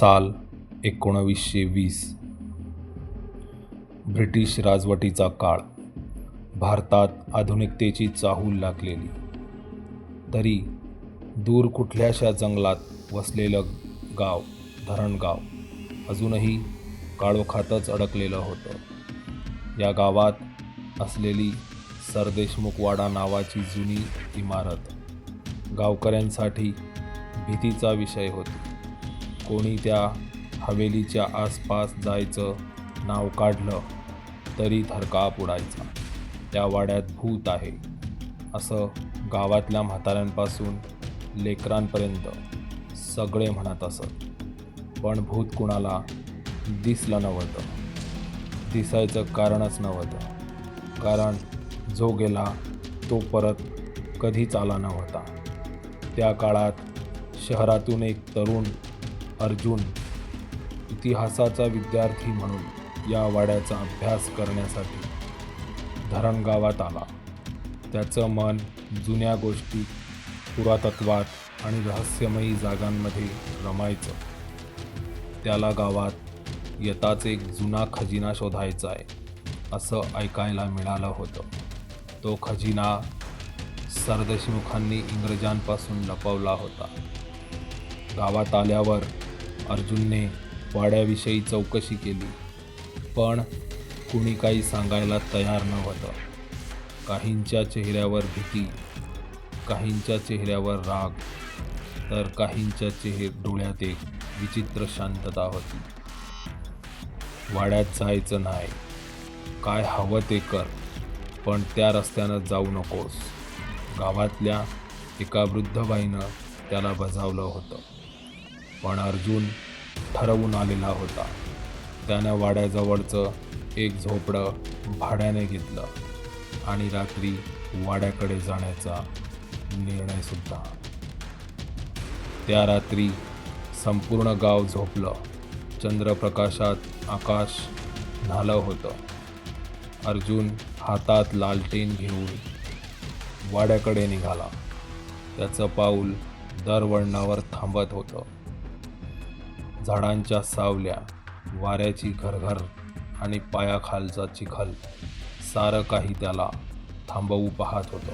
साल एकोणवीसशे वीस. ब्रिटिश राजवटीचा काळ. भारतात आधुनिकतेची चाहूल लागलेली. तरी दूर कुठल्याशा जंगलात वसलेलं गाव धरणगाव अजूनही काळोखातच अडकलेलं होतं. या गावात असलेली सरदेशमुखवाडा नावाची जुनी इमारत गावकऱ्यांसाठी भीतीचा विषय होती. कोणी त्या हवेलीच्या आसपास जायचं नाव काढलं तरी थरकाप उडायचा. त्या वाड्यात भूत आहे. असं गावातल्या म्हाताऱ्यांपासून लेकरांपर्यंत सगळे म्हणत असत. पण भूत कुणाला दिसलं नव्हतं. दिसायचं कारणच नव्हतं. कारण जो गेला तो परत कधीच आला नव्हता. त्या काळात शहरातून एक तरुण अर्जुन इतिहासाचा विद्यार्थी म्हणून या वाड्याचा अभ्यास करण्यासाठी धरणगावात आला. त्याचं मन जुन्या गोष्टी पुरातत्वात आणि रहस्यमयी जागांमध्ये रमायचं. त्याला गावात येताच एक जुना खजिना शोधायचा आहे असं ऐकायला मिळालं होतं. तो खजिना सरदेशमुखांनी इंग्रजांपासून लपवला होता. गावात आल्यावर अर्जुनने वाड्याविषयी चौकशी केली. पण कुणी काही सांगायला तयार नव्हतं. काहींच्या चेहऱ्यावर भीती काहींच्या चेहऱ्यावर राग तर काहींच्या चेहरे डोळ्यात एक विचित्र शांतता होती. वाड्यात जायचं नाही. काय हवं ते कर पण त्या रस्त्यानं जाऊ नकोस. गावातल्या एका वृद्ध बाईनं त्याला बजावलं होतं. पण अर्जुन ठरवून आलेला होता. त्यानं वाड्याजवळचं एक झोपडं भाड्याने घेतलं आणि रात्री वाड्याकडे जाण्याचा निर्णयसुद्धा त्या रात्री संपूर्ण गाव झोपलं. चंद्रप्रकाशात आकाश झालं होतं. अर्जुन हातात लालटेन घेऊन वाड्याकडे निघाला. त्याचं पाऊल दरवळणावर थांबत होतं. झाडांच्या सावल्या वाऱ्याची घरघर आणि पायाखालचा चिखल सारं काही त्याला थांबवू पाहत होतं.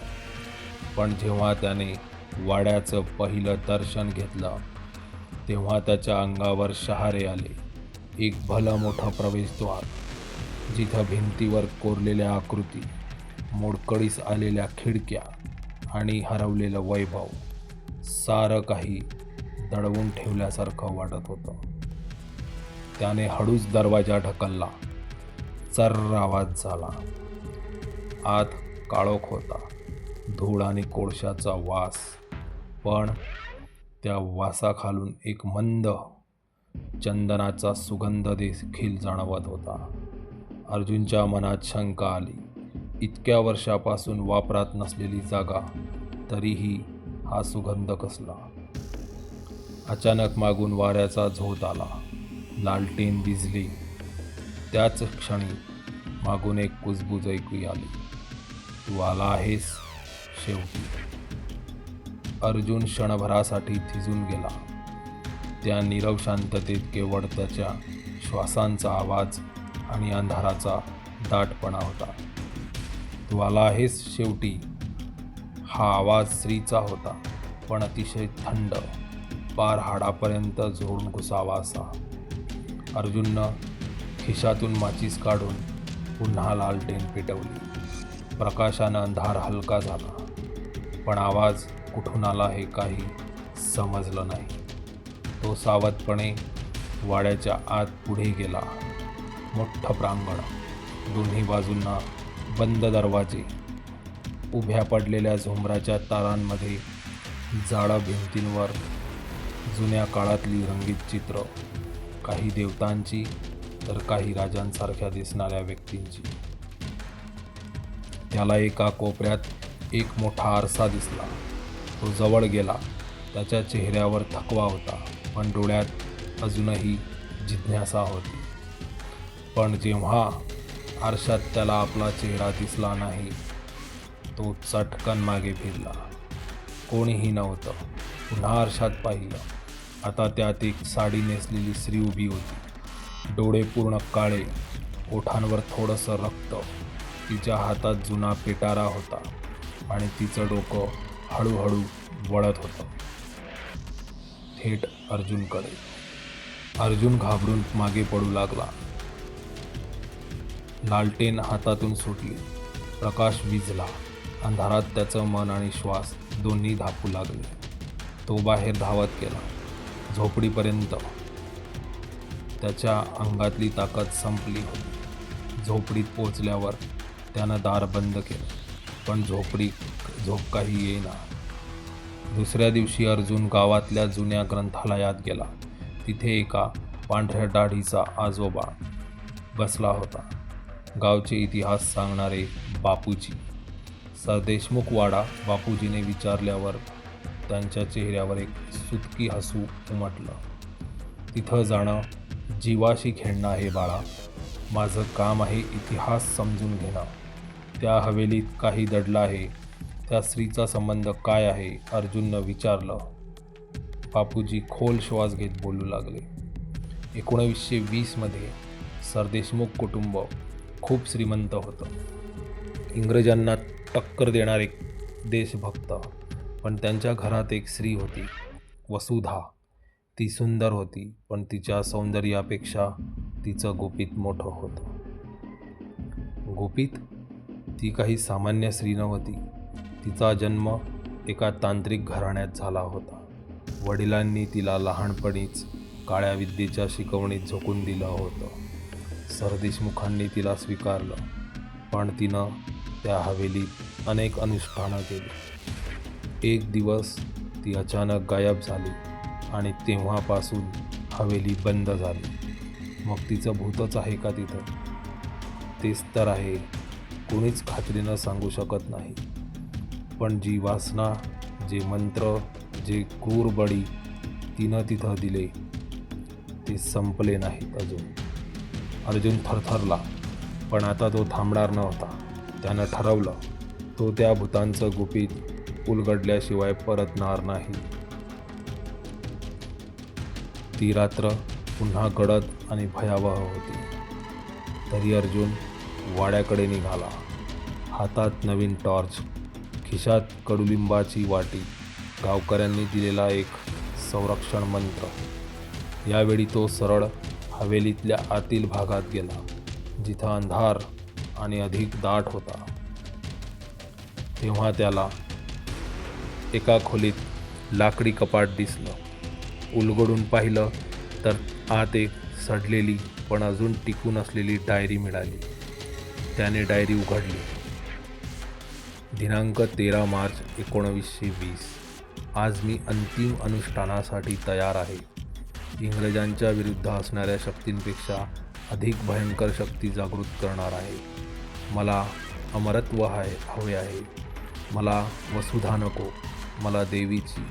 पण जेव्हा त्याने वाड्याचं पहिलं दर्शन घेतलं तेव्हा त्याच्या अंगावर शहारे आले. एक भलं मोठं प्रवेशद्वार जिथं भिंतीवर कोरलेल्या आकृती मोडकळीस आलेल्या खिडक्या आणि हरवलेलं वैभव सारं काही दडवून ठेवल्यासारखं वाटत होतं. त्याने हळूच दरवाजा ढकलला. चर्र आवाज झाला. आत काळोख होता. धूळ आणि कोळशाचा वास. पण त्या वासाखालून एक मंद चंदनाचा सुगंध देखील जाणवत होता. अर्जुनच्या मनात शंका आली. इतक्या वर्षापासून वापरात नसलेली जागा तरीही हा सुगंध कसला? अचानक मागून वाऱ्याचा झोत आला. लालटेन भिजली त्याच क्षणी मागून एक कुजबूज ऐकू आली. तू आला आहेस शेवटी. अर्जुन क्षणभरासाठी थिजून गेला. त्या नीरव शांततेत केवळ त्याच्या श्वासांचा आवाज आणि अंधाराचा दाटपणा होता. तू आला आहेस शेवटी. हा आवाज स्त्रीचा होता पण अतिशय थंड. पार हाडापर्यंत झोडून घुसावा असा. अर्जुननं खिशातून माचीस काढून पुन्हा लालटेन पेटवली. प्रकाशानं अंधार हलका झाला पण आवाज कुठून आला हे काही समजलं नाही. तो सावधपणे वाड्याच्या आत पुढे गेला. मोठं प्रांगण दोन्ही बाजूंना बंद दरवाजे उभ्या पडलेल्या झुंबराच्या तारांमध्ये जाडं भिंतींवर जुन्या काळातली रंगीत चित्र काही देवतांची तर काही राजांसारख्या दिसणाऱ्या व्यक्तींची. त्याला एका कोपऱ्यात एक मोठा आरसा दिसला. तो जवळ गेला. त्याच्या चेहऱ्यावर थकवा होता पण डोळ्यात अजूनही जिज्ञासा होती. पण जेव्हा आरशात त्याला आपला चेहरा दिसला नाही तो चटकन मागे फिरला. कोणीही नव्हतं. पुन्हा आरशात पाहिलं. आता त्यात एक साडी नेसलेली स्त्री उभी होती. डोळे पूर्ण काळे ओठांवर थोडंसं रक्त. तिच्या हातात जुना पेटारा होता आणि तिचं डोकं हळूहळू वळत होतं. थेट अर्जुनकडे. अर्जुन घाबरून मागे पडू लागला. लालटेन हातातून सुटली. प्रकाश विजला अंधारात त्याचं मन आणि श्वास दोन्ही धापू लागले. तो बाहेर धावत गेला. झोपडीपर्यंत. त्याच्या अंगातली ताकद संपली होती. झोपडीत पोचल्यावर त्यानं दार बंद केलं. पण झोपडी झोप काही येईना. दुसऱ्या दिवशी अर्जुन गावातल्या जुन्या ग्रंथालयात गेला. तिथे एका पांढऱ्या दाढीचा आजोबा बसला होता. गावचे इतिहास सांगणारे बापूजी. सरदेशमुख वाडा बापूजीने विचारल्यावर त्यांच्या चेहऱ्यावर एक सुतकी हसू उमटलं. तिथं जाणं जीवाशी खेळणं आहे बाळा माझं काम आहे इतिहास समजून घेणं. त्या हवेलीत काही दडलं आहे त्या स्त्रीचा संबंध काय आहे अर्जुननं विचारलं. बापूजी खोल श्वास घेत बोलू लागले. एकोणावीसशे वीसमध्ये सरदेशमुख कुटुंब खूप श्रीमंत होतं. इंग्रजांना टक्कर देणारे देशभक्त. पण त्यांच्या घरात एक स्त्री होती वसुधा. ती सुंदर होती पण तिच्या सौंदर्यापेक्षा तिचं गुपित मोठं होतं. गुपित? ती काही सामान्य स्त्री नव्हती. तिचा जन्म एका तांत्रिक घराण्यात झाला होता. वडिलांनी तिला लहानपणीच काळ्या विद्येच्या शिकवणीत झोकून दिलं होतं. सरदेशमुखांनी तिला स्वीकारलं पण तिनं त्या हवेलीत अनेक अनुष्ठानं केली. एक दिवस ती अचानक गायब झाली आणि तेव्हापासून हवेली बंद झाली. मग तिचं भूतच आहे का तिथं? तेच तर आहे. कोणीच खात्रीनं सांगू शकत नाही. पण जी वासना जे मंत्र जे क्रूरबळी तिनं तिथं दिले ते संपले नाहीत अजून. अर्जुन थरथरला पण आता तो थांबणार नव्हता. त्यानं ठरवलं तो त्या भूतांचं गुपित उलगडल्याशिवाय परतणार नाही. ती रात्र पुन्हा गडद आणि भयावह होती. तरी अर्जुन वाड्याकडे निघाला. हातात नवीन टॉर्च खिशात कडुलिंबाची वाटी गावकऱ्यांनी दिलेला एक संरक्षण मंत्र. यावेळी तो सरळ हवेलीतल्या आतील भागात गेला जिथं अंधार आणि अधिक दाट होता. तेव्हा त्याला एका खोलीत लाकडी कपाट दिसलं. उलगडून पाहिलं तर आत एक सडलेली पण अजून टिकून असलेली डायरी मिळाली. त्याने डायरी उघडली. दिनांक तेरा मार्च एकोणवीसशे वीस. आज मी अंतिम अनुष्ठानासाठी तयार आहे. इंग्रजांच्या विरुद्ध असणाऱ्या शक्तींपेक्षा अधिक भयंकर शक्ती जागृत करणार आहे. मला अमरत्व आहे हवे आहे. मला वसुधा नको. मला देवीची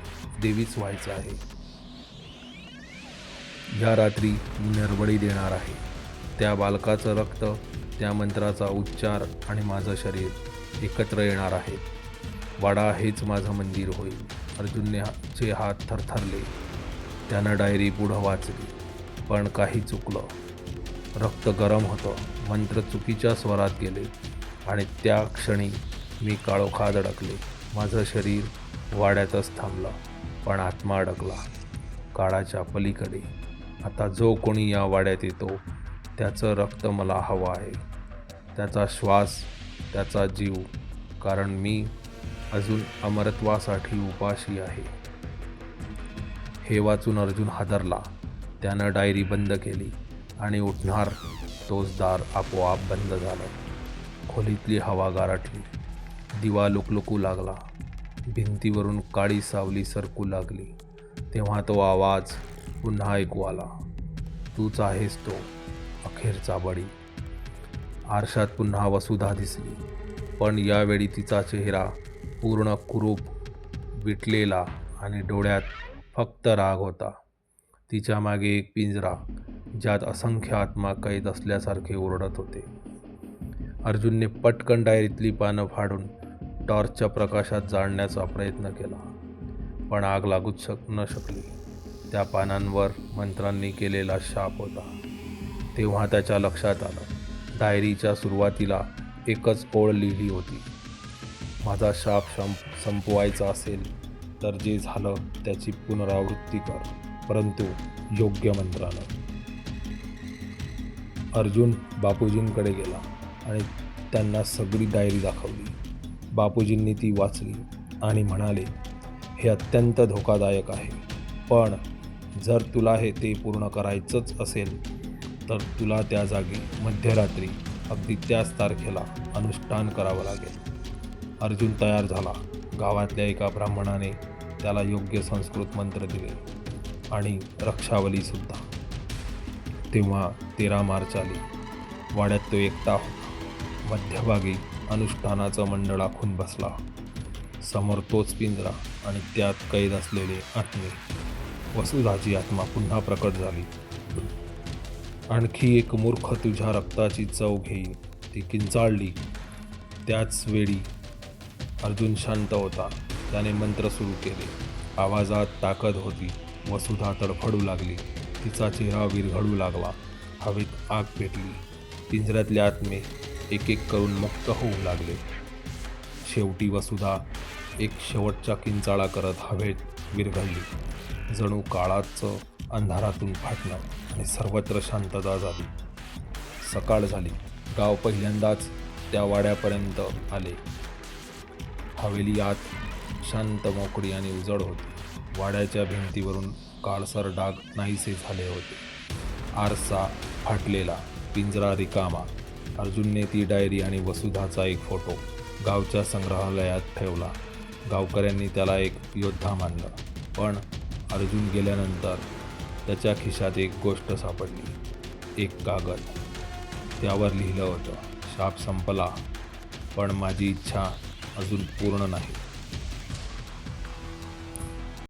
देवीच व्हायचं आहे. या रात्री मी नरबळी देणार आहे. त्या बालकाचं रक्त त्या मंत्राचा उच्चार आणि माझं शरीर एकत्र येणार आहे. वाडा हेच माझं मंदिर होईल. अर्जुनने चे हात थरथरले. त्यानं डायरी पुढं वाचली. पण काही चुकलं. रक्त गरम होतं. मंत्र चुकीच्या स्वरात गेले. आणि त्या क्षणी मी काळोखात अडकले. माझं शरीर वाड्यातच थांबलं पण आत्मा अडकला. काळाच्या पलीकडे. आता जो कोणी या वाड्यात येतो त्याचं रक्त मला हवं आहे. त्याचा श्वास त्याचा जीव. कारण मी अजून अमरत्वासाठी उपाशी आहे. हे वाचून अर्जुन हादरला. त्यानं डायरी बंद केली आणि उठणार तोच दार आपोआप बंद झालं. खोलीतली हवा गारठली. दिवा लुकलुकू लागला. भिंतीवरून काळी सावली सरकू लागली. तेव्हा तो आवाज पुन्हा ऐकू आला. तूच आहेस तो अखेरचा बळी. आरशात पुन्हा वसुधा दिसली. पण यावेळी तिचा चेहरा पूर्ण कुरूप विटलेला आणि डोळ्यात फक्त राग होता. तिच्यामागे एक पिंजरा ज्यात असंख्य आत्मा कैद असल्यासारखे ओरडत होते. अर्जुनने पटकन डायरीतली पानं फाडून टॉर्चच्या प्रकाशात जाळण्याचा प्रयत्न केला पण आग लागूच शक न शकली. त्या पानांवर मंत्रांनी केलेला शाप होता. तेव्हा त्याच्या लक्षात आलं डायरीच्या सुरुवातीला एकच ओळ लिहिली होती. माझा शाप संप संपवायचा असेल तर जे झालं त्याची पुनरावृत्ती कर परंतु योग्य मंत्रानं. अर्जुन बापूजींकडे गेला आणि त्यांना सगळी डायरी दाखवली. बापूजींनी ती वाचली आणि म्हणाले हे अत्यंत धोकादायक आहे. पण जर तुला हे ते पूर्ण करायचंच असेल तर तुला त्या जागी मध्यरात्री अगदी त्याच तारखेला अनुष्ठान करावं लागेल. अर्जुन तयार झाला. गावातल्या एका ब्राह्मणाने त्याला योग्य संस्कृत मंत्र दिले आणि रक्षावलीसुद्धा तेव्हा तेरा मार्च आली. वाड्यात तो एकटा होता. मध्यभागी अनुष्ठानाचं मंडळ आखून बसला. समोर तोच पिंजरा आणि त्यात कैद असलेले आत्मे. वसुधाची आत्मा पुन्हा प्रकट झाली. आणखी एक मूर्ख तुझ्या रक्ताची चव घेईन. ती किंचाळली. त्याच वेळी अर्जुन शांत होता. त्याने मंत्र सुरू केले. आवाजात ताकद होती. वसुधा तडफडू लागली. तिचा चेहरा विरघळू लागला. हवेत आग पेटली. पिंजऱ्यातले आत्मे एक एक करून मुक्त होऊ लागले. शेवटी वसुधा एक शेवटच्या किंचाळा करत हवेत विरघळली. जणू काळाचं अंधारातून फाटणं आणि सर्वत्र शांतता झाली. सकाळ झाली. गाव पहिल्यांदाच त्या वाड्यापर्यंत आले. हवेली आत शांत मोकळी आणि उजड होती. वाड्याच्या भिंतीवरून काळसर डाग नाहीसे झाले होते. आरसा फाटलेला पिंजरा रिकामा. अर्जुनने ती डायरी आणि वसुधाचा एक फोटो गावच्या संग्रहालयात ठेवला. गावकऱ्यांनी त्याला एक योद्धा मानलं. पण अर्जुन गेल्यानंतर त्याच्या खिशात एक गोष्ट सापडली. एक कागद. त्यावर लिहिलं होतं शाप संपला पण माझी इच्छा अजून पूर्ण नाही.